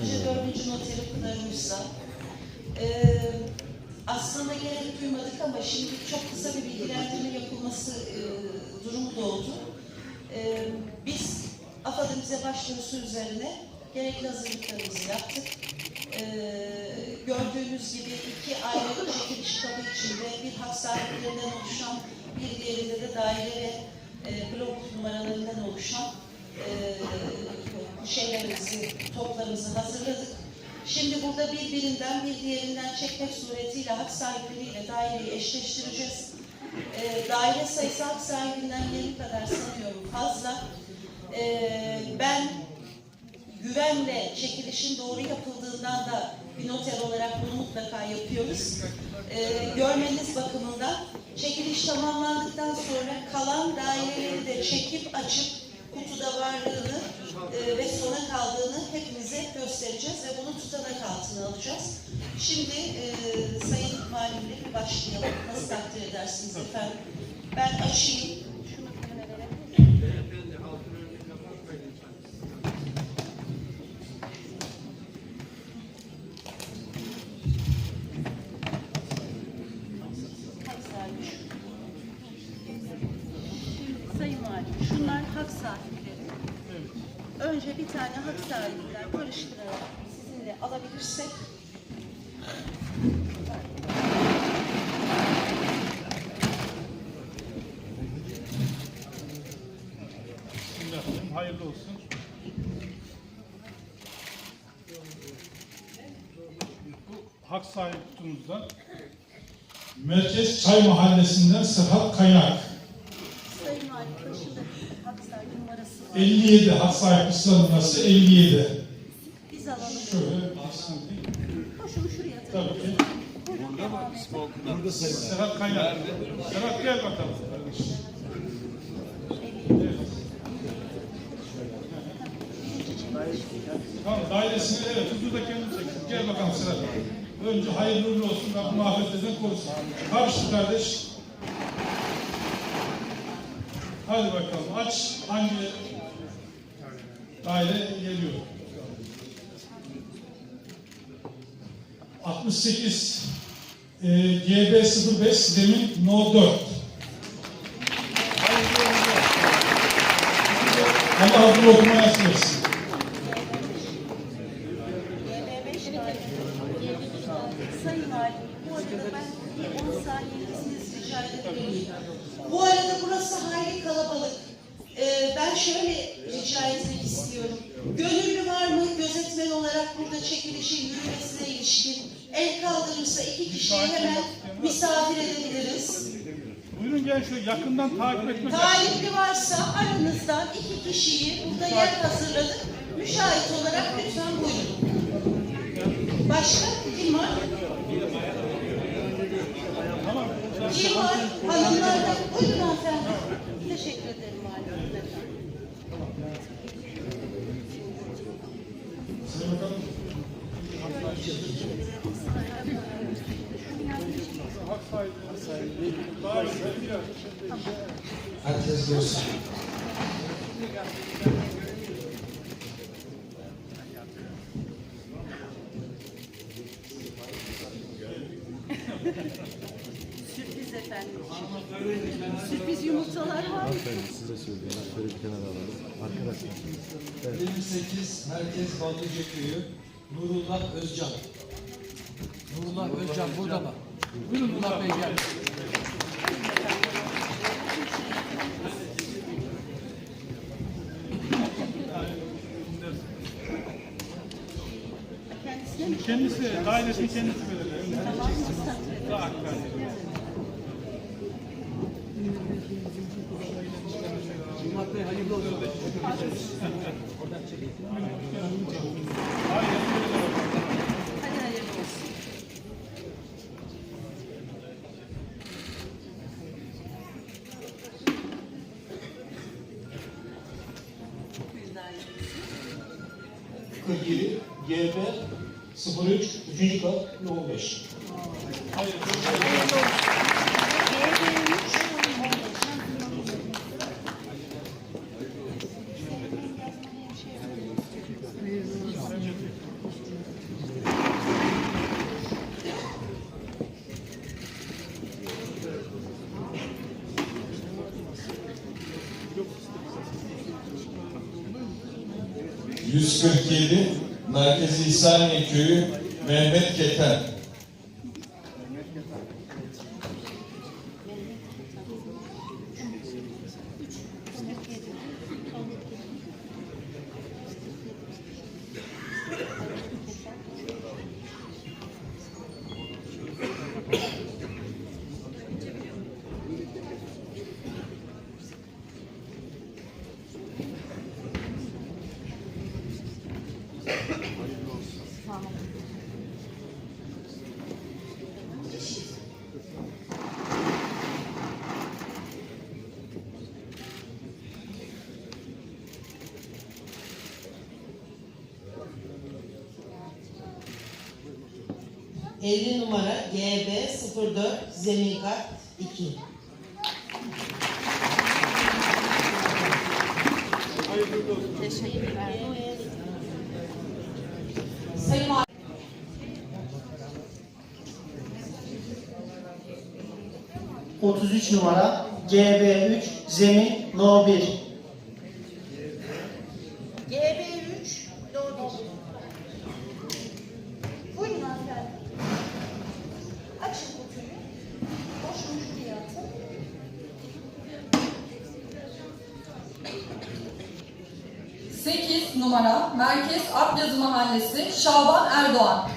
Önce dördüncü noteri Pınar Uysal. Ee, aslında gerek duymadık ama şimdi çok kısa bir bilgilendirme yapılması e, durumu doğdu. Ee, biz AFAD'ın bize başvurusu üzerine gerekli hazırlıklarımızı yaptık. Ee, gördüğünüz gibi iki ayrı çekiliş kabı içinde bir hak sahiplerinden oluşan bir diğerinde de daire ve e, blok numaralarından toplarımızı hazırladık. Şimdi burada birbirinden bir diğerinden çekmek suretiyle hak sahipleriyle daireyi eşleştireceğiz. E, daire sayısı hak sahibinden 20 kadar sanıyorum fazla. E, ben güvenle çekilişin doğru yapıldığından da bir noter olarak bunu mutlaka yapıyoruz. Ee, görmeniz bakımından çekiliş tamamlandıktan sonra kalan daireleri de çekip açıp kutuda varlığını e, ve sona kaldığını hepimize göstereceğiz ve bunu tutanak altına alacağız. Şimdi e, Sayın Valimle bir başlayalım. Nasıl takdir edersiniz efendim? Ben açayım. Önce bir tane hak sahibinden barıştırarak sizinle alabilirsek. Hayırlı olsun. Bu hak sahibi kutumuzda Merkez Çay Mahallesi'nden Serhat Kaynak. Sayın Valim, başında hak sahibi numarası var. 57 hak sahibi numarası 57. Biz alalım. Şöyle mi? Şunu şuraya Tabii ki. Burada sayın. Serhat Kaynak. Serhat gel bakalım. Tamam dairesini evet tuzu da kendin çeksin. Gel bakalım Serhat. Önce hayırlı uğurlu olsun. Rabbim afetlerden korusun. Karşı kardeş. Hadi bakalım aç. Hangi daire geliyor? 68 e, GB 05 demin No 4. Allah adını etsin. YB5 Sayın bu arada ben bir 10 saniyenizi rica edebilirim. Bu arada burası hayli kalabalık. Ee, ben şöyle rica istiyorum. Gönüllü var mı gözetmen olarak burada çekilişin yürümesine ilişkin? El kaldırırsa iki kişiyi hemen misafir edebiliriz. Buyurun gel şöyle yakından takip etmek Talipli varsa aranızdan iki kişiyi burada yer hazırladık. Müşahit olarak lütfen buyurun. Başka kim var? Kim var? Hanımlar da. Buyurun hanımefendi. Teşekkür ederim Halim efendim. Sayın Bakanım. Hak sahibi. Daha güzel bir yer. Herkes görsün. Sürpriz efendim. Sürpriz yumurtalar var mı? Size söylüyorum. Şöyle bir kenara alalım. Arkadaşlar. 28 Merkez Ballıca Köyü Nurullah Özcan. Nurullah Özcan burada mı? Buyurun Nurullah Bey gel. Kendisi, dairesini kendisi belirler. Daha hakikaten. Nurullah Bey hayırlı olsun. Hayırlı olsun. 47 GB 03 3. kat No 15. 147 Merkezi İhsaniye Köyü Mehmet Keten. Evli numara GB 04 zemin kat 2. Sayın Valim, Cık, 33 numara GB3 zemin No 1 8 numara Merkez Akyazı Mahallesi Şaban Erdoğan.